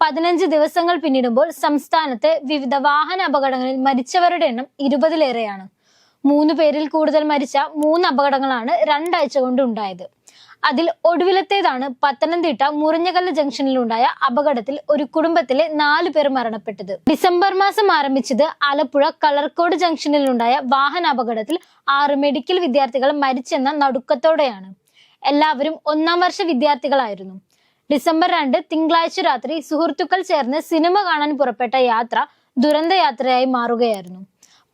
പതിനഞ്ച് ദിവസങ്ങൾ പിന്നിടുമ്പോൾ സംസ്ഥാനത്തെ വിവിധ വാഹന അപകടങ്ങളിൽ മരിച്ചവരുടെ എണ്ണം ഇരുപതിലേറെയാണ്. മൂന്ന് പേരിൽ കൂടുതൽ മരിച്ച മൂന്ന് അപകടങ്ങളാണ് രണ്ടാഴ്ച കൊണ്ട് ഉണ്ടായത്. അതിൽ ഒടുവിലത്തേതാണ് പത്തനംതിട്ട മുറിഞ്ഞകല്ല് ജംഗ്ഷനിലുണ്ടായ അപകടത്തിൽ ഒരു കുടുംബത്തിലെ നാല് പേർ മരണപ്പെട്ടത്. ഡിസംബർ മാസം ആരംഭിച്ചത് ആലപ്പുഴ കളർക്കോട് വാഹന അപകടത്തിൽ ആറ് മെഡിക്കൽ വിദ്യാർത്ഥികൾ മരിച്ചെന്ന നടുക്കത്തോടെയാണ്. എല്ലാവരും ഒന്നാം വർഷ വിദ്യാർത്ഥികളായിരുന്നു. ഡിസംബർ രണ്ട് തിങ്കളാഴ്ച രാത്രി സുഹൃത്തുക്കൾ ചേർന്ന് സിനിമ കാണാൻ പുറപ്പെട്ട യാത്ര ദുരന്തയാത്രയായി മാറുകയായിരുന്നു.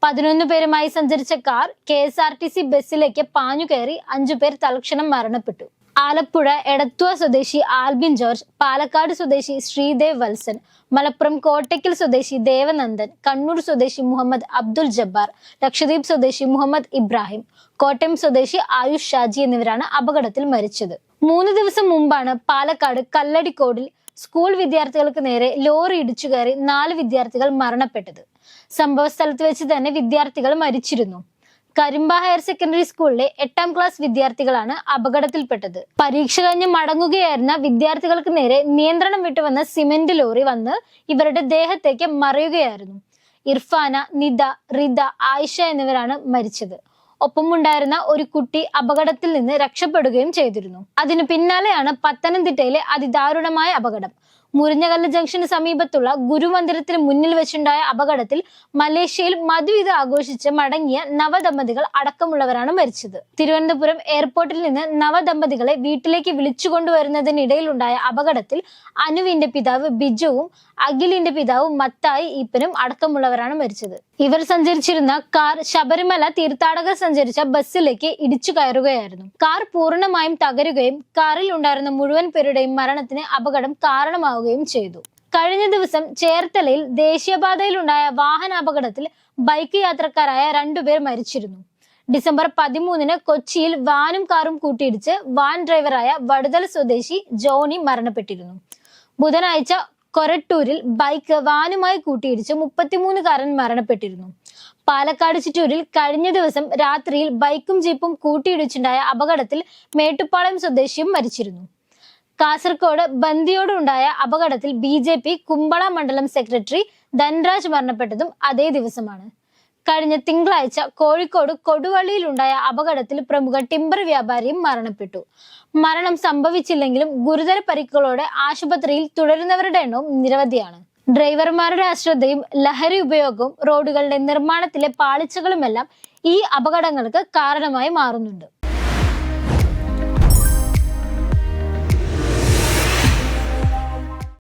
പതിനൊന്ന് പേരുമായി സഞ്ചരിച്ച car K S R T C ബസ്സിലേക്ക് പാഞ്ഞു കയറി അഞ്ചു പേർ തൽക്ഷണം മരണപ്പെട്ടു. ആലപ്പുഴ എടത്വ സ്വദേശി ആൽബിൻ ജോർജ് പാലക്കാട് സ്വദേശി ശ്രീദേവ് വത്സൻ മലപ്പുറം കോട്ടയ്ക്കൽ സ്വദേശി ദേവനന്ദൻ കണ്ണൂർ സ്വദേശി മുഹമ്മദ് അബ്ദുൽ ജബ്ബാർ ലക്ഷദ്വീപ് സ്വദേശി മുഹമ്മദ് ഇബ്രാഹിം കോട്ടയം സ്വദേശി ആയുഷ് ഷാജി എന്നിവരാണ് അപകടത്തിൽ മരിച്ചത്. മൂന്ന് ദിവസം മുമ്പാണ് പാലക്കാട് കല്ലടിക്കോടിൽ സ്കൂൾ വിദ്യാർത്ഥികൾക്ക് നേരെ ലോറി ഇടിച്ചു കയറി നാല് വിദ്യാർത്ഥികൾ മരണപ്പെട്ടത്. സംഭവ സ്ഥലത്ത് വെച്ച് തന്നെ വിദ്യാർത്ഥികൾ മരിച്ചിരുന്നു. കരിമ്പ ഹയർ സെക്കൻഡറി സ്കൂളിലെ എട്ടാം ക്ലാസ് വിദ്യാർത്ഥികളാണ് അപകടത്തിൽപ്പെട്ടത്. പരീക്ഷ കഴിഞ്ഞ് മടങ്ങുകയായിരുന്ന വിദ്യാർത്ഥികൾക്ക് നേരെ നിയന്ത്രണം വിട്ടുവന്ന സിമന്റ് ലോറി വന്ന് ഇവരുടെ ദേഹത്തേക്ക് മറിയുകയായിരുന്നു. ഇർഫാന നിദ റിദ ആയിഷ എന്നിവരാണ് മരിച്ചത്. ഒപ്പമുണ്ടായിരുന്ന ഒരു കുട്ടി അപകടത്തിൽ നിന്ന് രക്ഷപ്പെടുകയും ചെയ്തിരുന്നു. അതിനു പിന്നാലെയാണ് പത്തനംതിട്ടയിലെ അതിദാരുണമായ അപകടം. മുറിഞ്ഞകല്ല് ജംഗ്ഷന് സമീപത്തുള്ള ഗുരുമന്ദിരത്തിന് മുന്നിൽ വെച്ചുണ്ടായ അപകടത്തിൽ മലേഷ്യയിൽ മധുവിധ ആഘോഷിച്ച് മടങ്ങിയ നവദമ്പതികൾ അടക്കമുള്ളവരാണ് മരിച്ചത്. തിരുവനന്തപുരം എയർപോർട്ടിൽ നിന്ന് നവദമ്പതികളെ വീട്ടിലേക്ക് വിളിച്ചു കൊണ്ടുവരുന്നതിനിടയിലുണ്ടായ അപകടത്തിൽ അനുവിന്റെ പിതാവ് ബിജുവും അഖിലിന്റെ പിതാവ് മത്തായി ഈപ്പനും അടക്കമുള്ളവരാണ് മരിച്ചത്. ഇവർ സഞ്ചരിച്ചിരുന്ന കാർ ശബരിമല തീർത്ഥാടകർ സഞ്ചരിച്ച ബസ്സിലേക്ക് ഇടിച്ചു കയറുകയായിരുന്നു. കാർ പൂർണമായും തകരുകയും കാറിൽ ഉണ്ടായിരുന്ന മുഴുവൻ പേരുടെയും മരണത്തിന് അപകടം കാരണമാവുകയും ചെയ്തു. കഴിഞ്ഞ ദിവസം ചേർത്തലയിൽ ദേശീയപാതയിലുണ്ടായ വാഹനാപകടത്തിൽ ബൈക്ക് യാത്രക്കാരായ രണ്ടുപേർ മരിച്ചിരുന്നു. ഡിസംബർ പതിമൂന്നിന് കൊച്ചിയിൽ വാനും കാറും കൂട്ടിയിടിച്ച് വാൻ ഡ്രൈവറായ വടുതല സ്വദേശി ജോണി മരണപ്പെട്ടിരുന്നു. ബുധനാഴ്ച കൊരട്ടൂരിൽ ബൈക്ക് വാനുമായി കൂട്ടിയിടിച്ച് മുപ്പത്തിമൂന്നുകാരൻ മരണപ്പെട്ടിരുന്നു. പാലക്കാട് ചിറ്റൂരിൽ കഴിഞ്ഞ ദിവസം രാത്രിയിൽ ബൈക്കും ജീപ്പും കൂട്ടിയിടിച്ചുണ്ടായ അപകടത്തിൽ മേട്ടുപ്പാളയം സ്വദേശിയും മരിച്ചിരുന്നു. കാസർഗോഡ് ബന്ദിയോടുണ്ടായ അപകടത്തിൽ ബി ജെ പി കുമ്പള മണ്ഡലം സെക്രട്ടറി ധൻരാജ് മരണപ്പെട്ടതും അതേ ദിവസമാണ്. കഴിഞ്ഞ തിങ്കളാഴ്ച കോഴിക്കോട് കൊടുവള്ളിയിലുണ്ടായ അപകടത്തിൽ പ്രമുഖ ടിംബർ വ്യാപാരിയും മരണപ്പെട്ടു. മരണം സംഭവിച്ചില്ലെങ്കിലും ഗുരുതര പരിക്കുകളോടെ ആശുപത്രിയിൽ തുടരുന്നവരുടെ എണ്ണവും നിരവധിയാണ്. ഡ്രൈവർമാരുടെ അശ്രദ്ധയും ലഹരി ഉപയോഗവും റോഡുകളുടെ നിർമ്മാണത്തിലെ പാളിച്ചകളുമെല്ലാം ഈ അപകടങ്ങൾക്ക് കാരണമായി മാറുന്നുണ്ട്.